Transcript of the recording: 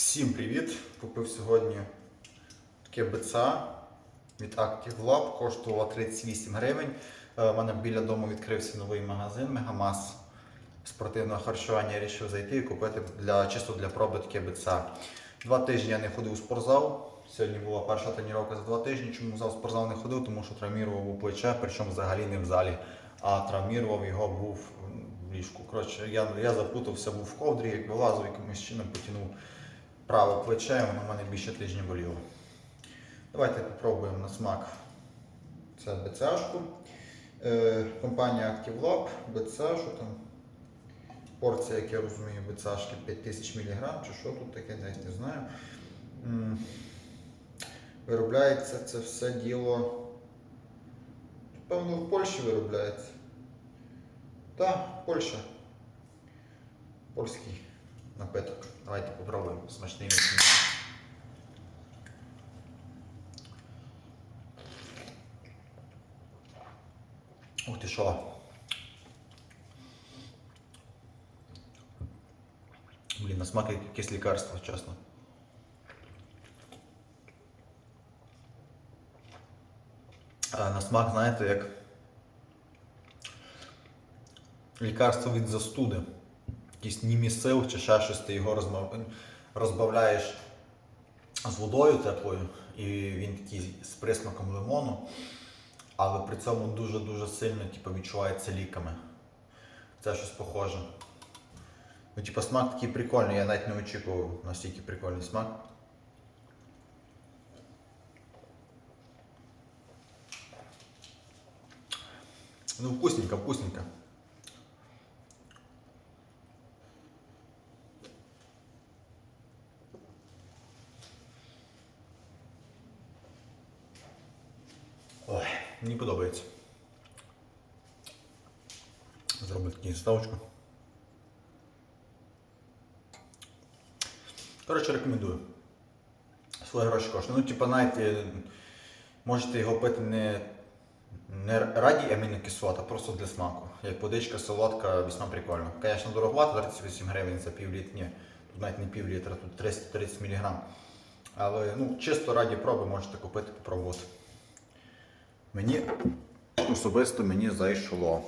Всім привіт! Купив сьогодні таке БЦА від Active Lab, коштувало 38 гривень. Е, У мене біля дому відкрився новий магазин Мегамас спортивного харчування. Я вирішив зайти і купити для, чисто для проби таке БЦА. Два тижні я не ходив у спортзал. Сьогодні була перша тренування за два тижні. Чому в спортзал не ходив? Тому що травмірував у плече, причому взагалі не в залі, а травмірував його був в ліжку. Коротше, я, я запутався, був в ковдрі, як вилазив, якимось чином потягнув праве плече, воно в мене більше тижня боліло. Давайте попробуємо на смак це БЦАшку. Е, компанія Active Lab, БЦА, там? Порція, як я розумію, БЦАшки 5000 мг, чи що тут таке, навіть не знаю. Виробляється це все діло. Певно, в Польщі виробляється. Так, Польща. Польський напиток. Давайте попробуємо. Смачний міцний. Ух ти що. Блін, на смак якесь лікарство, чесно. А на смак, знаєте, як лікарство від застуди. Якийсь німісил чи ще щось, ти його розбавляєш з водою теплою, і він такий з присмаком лимону, але при цьому дуже-дуже сильно типу, відчувається ліками. Це щось похоже. Ну, типу, смак такий прикольний, я навіть не очікував настільки прикольний смак. Ну, вкусненько, вкусненько. Ой, мені подобається. Зроблю таку ставочку. Коротше, рекомендую. Свої гроші коштує. Ну, типа, навіть можете його пити не, не раді амінокислот, а просто для смаку. Як водичка солодка, весьма прикольно. Звісно, дороговато, 38 гривень за пів літра. Ні, тут навіть не пів літра, тут 330 мг. Але ну, чисто раді проби можете купити, попробувати. Мені особисто мені зайшло.